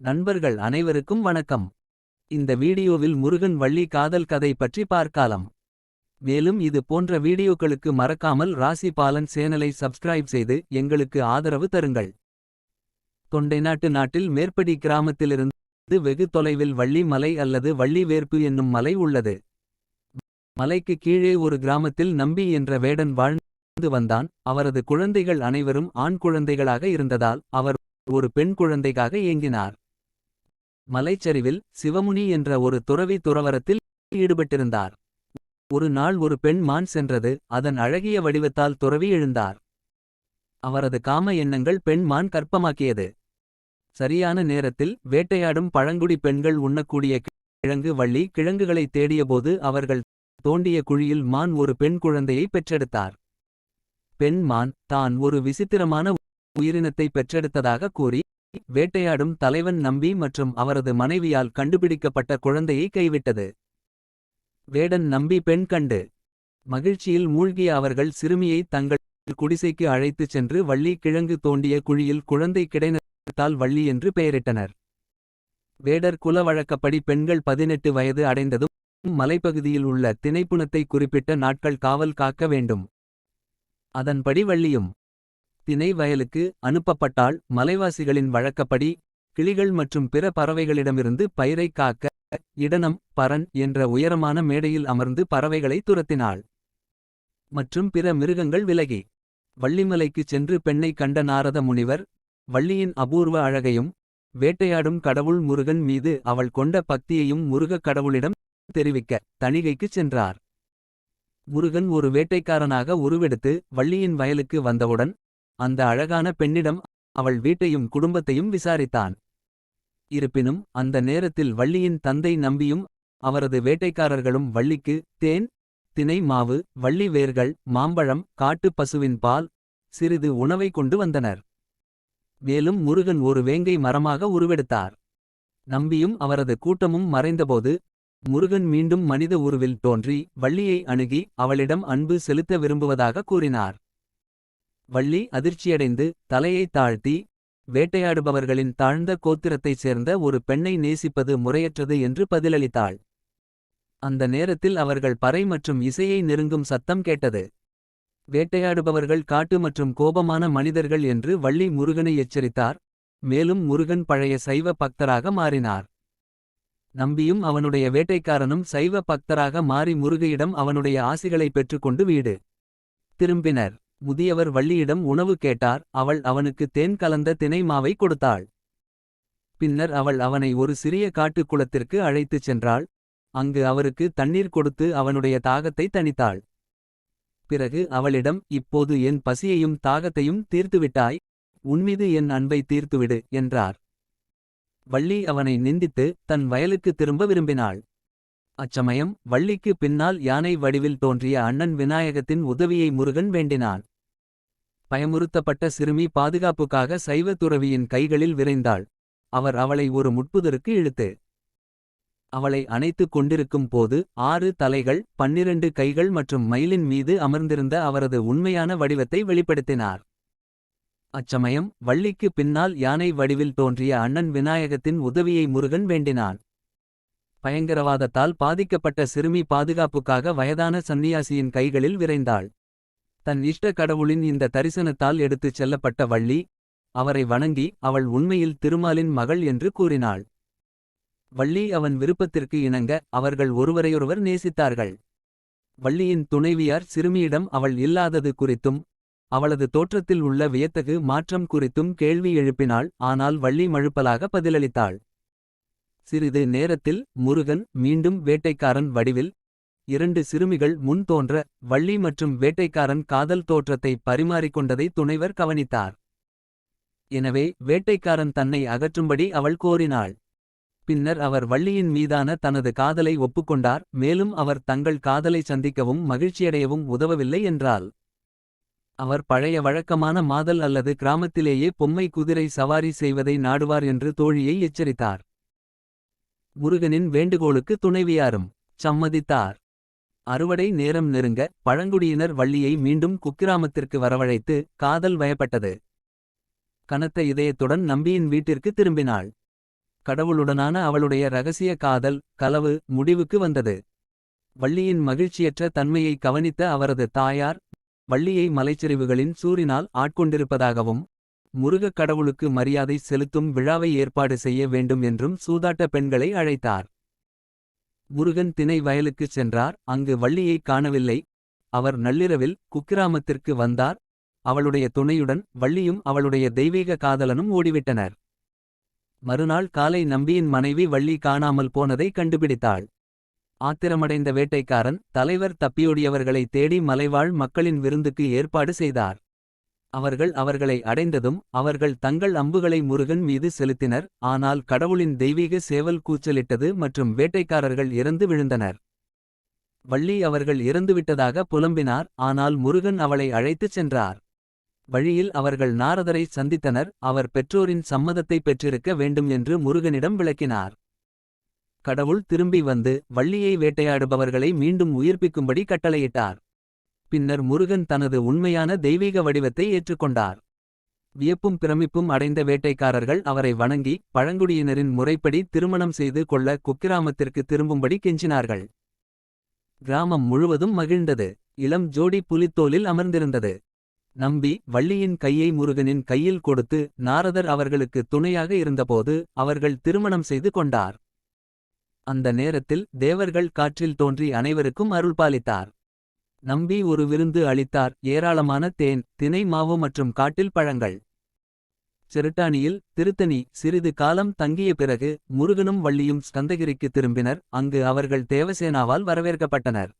நண்பர்கள் அனைவருக்கும் வணக்கம். இந்த வீடியோவில் முருகன் வள்ளி காதல் கதை பற்றி பார்க்கலாம். மேலும் இது போன்ற வீடியோக்களுக்கு மறக்காமல் ராசி பாலன் சேனலை சப்ஸ்கிரைப் செய்து எங்களுக்கு ஆதரவு தருங்கள். தொண்டை நாட்டு நாட்டில் மேற்படி கிராமத்திலிருந்து வெகு தொலைவில் வள்ளி மலை அல்லது வள்ளி வேர்ப்பு என்னும் மலை உள்ளது. மலைக்கு கீழே ஒரு கிராமத்தில் நம்பி என்ற வேடன் வாழ்ந்து வந்தான். அவரது குழந்தைகள் அனைவரும் ஆண் குழந்தைகளாக இருந்ததால் அவர் ஒரு பெண் குழந்தைக்காக ஏங்கினார். மலைச்சரிவில் சிவமுனி என்ற ஒரு துறவி துறவரத்தில் ஈடுபட்டிருந்தார். ஒரு நாள் ஒரு பெண் மான் சென்றது அதன் அழகிய வடிவத்தால் துறவி எழுந்தார். அவரது காம எண்ணங்கள் பெண் மான் கற்பமாக்கியது. சரியான நேரத்தில் வேட்டையாடும் பழங்குடி பெண்கள் உண்ணக்கூடிய கிழங்கு வள்ளி கிழங்குகளை தேடியபோது அவர்கள் தோண்டிய குழியில் மான் ஒரு பெண் குழந்தையை பெற்றெடுத்தார். பெண் மான் தான் ஒரு விசித்திரமான உயிரினத்தை பெற்றெடுத்ததாக கூறி வேட்டையாடும் தலைவன் நம்பி மற்றும் அவரது மனைவியால் கண்டுபிடிக்கப்பட்ட குழந்தையை கைவிட்டது. வேடன் நம்பி பெண் கண்டு. மகிழ்ச்சியில் மூழ்கிய அவர்கள் சிறுமியை தங்கள் குடிசைக்கு அழைத்துச் சென்று வள்ளி கிழங்கு தோண்டிய குழியில் குழந்தை கிடைனத்தால் வள்ளி என்று பெயரிட்டனர். வேடர் குல வழக்கப்படி பெண்கள் பதினெட்டு வயது அடைந்ததும் மலைப்பகுதியில் உள்ள திணைப்புணத்தை குறிப்பிட்ட நாட்கள் காவல் காக்க வேண்டும். அதன்படி வள்ளியும் தினை வயலுக்கு அனுப்பப்பட்டால் மலைவாசிகளின் வழக்கப்படி கிளிகள் மற்றும் பிற பறவைகளிடமிருந்து பயிரை காக்க இடனம் பரன் என்ற உயரமான மேடையில் அமர்ந்து பறவைகளை துரத்தினாள். மற்றும் பிற மிருகங்கள் விலகி. வள்ளிமலைக்குச் சென்று பெண்ணை கண்ட நாரத முனிவர் வள்ளியின் அபூர்வ அழகையும் வேட்டையாடும் கடவுள் முருகன் மீது அவள் கொண்ட பக்தியையும் முருகக் கடவுளிடம் தெரிவிக்க தணிகைக்குச் சென்றார். முருகன் ஒரு வேட்டைக்காரனாக உருவெடுத்து வள்ளியின் வயலுக்கு வந்தவுடன் அந்த அழகான பெண்ணிடம் அவள் வீட்டையும் குடும்பத்தையும் விசாரித்தான். இருப்பினும் அந்த நேரத்தில் வள்ளியின் தந்தை நம்பியும் அவரது வேட்டைக்காரர்களும் வள்ளிக்கு தேன் தினை மாவு வள்ளி வேர்கள் மாம்பழம் காட்டுப் பசுவின் பால் சிறிது உணவை கொண்டு வந்தனர். மேலும் முருகன் ஒரு வேங்கை மரமாக உருவெடுத்தார். நம்பியும் அவரது கூட்டமும் மறைந்தபோது முருகன் மீண்டும் மனித உருவில் தோன்றி வள்ளியை அணுகி அவளிடம் அன்பு செலுத்த விரும்புவதாக கூறினார். வள்ளி அதிர்ச்சியடைந்து தலையை தாழ்த்தி வேட்டையாடுபவர்களின் தாழ்ந்த கோத்திரத்தைச் சேர்ந்த ஒரு பெண்ணை நேசிப்பது முறையற்றது என்று பதிலளித்தாள். அந்த நேரத்தில் அவர்கள் பறை மற்றும் இசையை நெருங்கும் சத்தம் கேட்டது. வேட்டையாடுபவர்கள் காட்டு மற்றும் கோபமான மனிதர்கள் என்று வள்ளி முருகனை எச்சரித்தார். மேலும் முருகன் பழைய சைவ பக்தராக மாறினார். நம்பியும் அவனுடைய வேட்டைக்காரனும் சைவ பக்தராக மாறி முருகையிடம் அவனுடைய ஆசிகளை பெற்றுக்கொண்டு வீடு திரும்பினர். முதியவர் வள்ளியிடம் உணவு கேட்டார். அவள் அவனுக்கு தேன் கலந்த தினை மாவை கொடுத்தாள். பின்னர் அவள் அவனை ஒரு சிறிய காட்டுக் குளத்திற்கு அழைத்துச் சென்றாள். அங்கு அவருக்கு தண்ணீர் கொடுத்து அவனுடைய தாகத்தை தணித்தாள். பிறகு அவளிடம் இப்போது என் பசியையும் தாகத்தையும் தீர்த்துவிட்டாய். உன்மீது என் அன்பை தீர்த்துவிடு என்றார். வள்ளி அவனை நிந்தித்து தன் வயலுக்கு திரும்ப விரும்பினாள். அச்சமயம் வள்ளிக்கு பின்னால் யானை வடிவில் தோன்றிய அண்ணன் விநாயகத்தின் உதவியை முருகன் வேண்டினான். பயமுறுத்தப்பட்ட சிறுமி பாதுகாப்புக்காக சைவ துறவியின் கைகளில் விரைந்தாள். அவர் அவளை ஒரு முட்புதருக்கு இழுத்து அவளை அணைத்துக் கொண்டிருக்கும் போது ஆறு தலைகள் பன்னிரண்டு கைகள் மற்றும் மயிலின் மீது அமர்ந்திருந்த அவரது உண்மையான வடிவத்தை வெளிப்படுத்தினார். அச்சமயம் வள்ளிக்கு பின்னால் யானை வடிவில் தோன்றிய அண்ணன் விநாயகத்தின் உதவியை முருகன் வேண்டினான். பயங்கரவாதத்தால் பாதிக்கப்பட்ட சிறுமி பாதுகாப்புக்காக வயதான சந்நியாசியின் கைகளில் விரைந்தாள். தன் இஷ்ட கடவுளின் இந்த தரிசனத்தால் எடுத்துச் செல்லப்பட்ட வள்ளி அவரை வணங்கி அவள் உண்மையில் திருமாலின் மகள் என்று கூறினாள். வள்ளி அவன் விருப்பத்திற்கு இணங்க அவர்கள் ஒருவரையொருவர் நேசித்தார்கள். வள்ளியின் துணைவியார் சிறுமியிடம் அவள் இல்லாதது குறித்தும் அவளது தோற்றத்தில் உள்ள வியத்தகு மாற்றம் குறித்தும் கேள்வி எழுப்பினாள் ஆனால் வள்ளி மழுப்பலாக பதிலளித்தாள். சிறிது நேரத்தில் முருகன் மீண்டும் வேட்டைக்காரன் வடிவில் இரண்டு சிறுமிகள் முன் தோன்ற வள்ளி மற்றும் வேட்டைக்காரன் காதல் தோற்றத்தை பரிமாறிக்கொண்டதை துணைவர் கவனித்தார். எனவே வேட்டைக்காரன் தன்னை அகற்றும்படி அவள் கோரினாள். பின்னர் அவர் வள்ளியின் மீதான தனது காதலை ஒப்புக்கொண்டார் மேலும் அவர் தங்கள் காதலை சந்திக்கவும் மகிழ்ச்சியடையவும் உதவவில்லை என்றால் அவர் பழைய வழக்கமான மாதல் அல்லது கிராமத்திலேயே பொம்மை குதிரை சவாரி செய்வதை நாடுவார் என்று தோழியை எச்சரித்தார். முருகனின் வேண்டுகோளுக்கு துணைவியாரும் சம்மதித்தார். அறுவடை நேரம் நெருங்க பழங்குடியினர் வள்ளியை மீண்டும் குக்கிராமத்திற்கு வரவழைத்து காதல் வயப்பட்டது. கனத்த இதயத்துடன் நம்பியின் வீட்டிற்கு திரும்பினாள். கடவுளுடனான அவளுடைய ரகசிய காதல் கலவு முடிவுக்கு வந்தது. வள்ளியின் மகிழ்ச்சியற்ற தன்மையை கவனித்த அவரது தாயார் வள்ளியை மலைச்சரிவுகளின் சூறினால் ஆட்கொண்டிருப்பதாகவும் முருகக் கடவுளுக்கு மரியாதை செலுத்தும் விழாவை ஏற்பாடு செய்ய வேண்டும் என்றும் சூதாட்ட பெண்களை அழைத்தார். முருகன் திணை வயலுக்குச் சென்றார். அங்கு வள்ளியை காணவில்லை. அவர் நள்ளிரவில் குக்கிராமத்திற்கு வந்தார். அவளுடைய துணையுடன் வள்ளியும் அவளுடைய தெய்வீக காதலனும் ஓடிவிட்டனர். மறுநாள் காலை நம்பியின் மனைவி வள்ளி காணாமல் போனதை கண்டுபிடித்தாள். ஆத்திரமடைந்த வேட்டைக்காரன் தலைவர் தப்பியோடியவர்களை தேடி மலைவாழ் மக்களின் விருந்துக்கு ஏற்பாடு செய்தார். அவர்கள் அவர்களை அடைந்ததும் அவர்கள் தங்கள் அம்புகளை முருகன் மீது செலுத்தினர். ஆனால் கடவுளின் தெய்வீக சேவல் கூச்சலிட்டது மற்றும் வேட்டைக்காரர்கள் இறந்து விழுந்தனர். வள்ளி அவர்கள் இறந்துவிட்டதாக புலம்பினார். ஆனால் முருகன் அவளை அழைத்துச் சென்றார். வழியில் அவர்கள் நாரதரை சந்தித்தனர். அவர் பெற்றோரின் சம்மதத்தை பெற்றிருக்க வேண்டும் என்று முருகனிடம் விளக்கினார். கடவுள் திரும்பி வந்து வள்ளியை வேட்டையாடுபவர்களை மீண்டும் உயிர்ப்பிக்கும்படி கட்டளையிட்டார். பின்னர் முருகன் தனது உண்மையான தெய்வீக வடிவத்தை ஏற்றுக்கொண்டார். வியப்பும் பிரமிப்பும் அடைந்த வேட்டைக்காரர்கள் அவரை வணங்கி பழங்குடியினரின் முறைப்படி திருமணம் செய்து கொள்ள குக்கிராமத்திற்கு திரும்பும்படி கெஞ்சினார்கள். கிராமம் முழுவதும் மகிழ்ந்தது. இளம் ஜோடி புலித்தோலில் அமர்ந்திருந்தது. நம்பி வள்ளியின் கையை முருகனின் கையில் கொடுத்து நாரதர் அவர்களுக்கு துணையாக இருந்தபோது அவர்கள் திருமணம் செய்து கொண்டார். அந்த நேரத்தில் தேவர்கள் காற்றில் தோன்றி அனைவருக்கும் அருள்பாலித்தார். நம்பி ஒரு விருந்து அளித்தார். ஏராளமான தேன் தினை மாவு மற்றும் காட்டில் பழங்கள். செருட்டானியில் திருத்தணி சிறிது காலம் தங்கிய பிறகு முருகனும் வள்ளியும் ஸ்கந்தகிரிக்கு திரும்பினர். அங்கு அவர்கள் தேவசேனாவால் வரவேற்கப்பட்டனர்.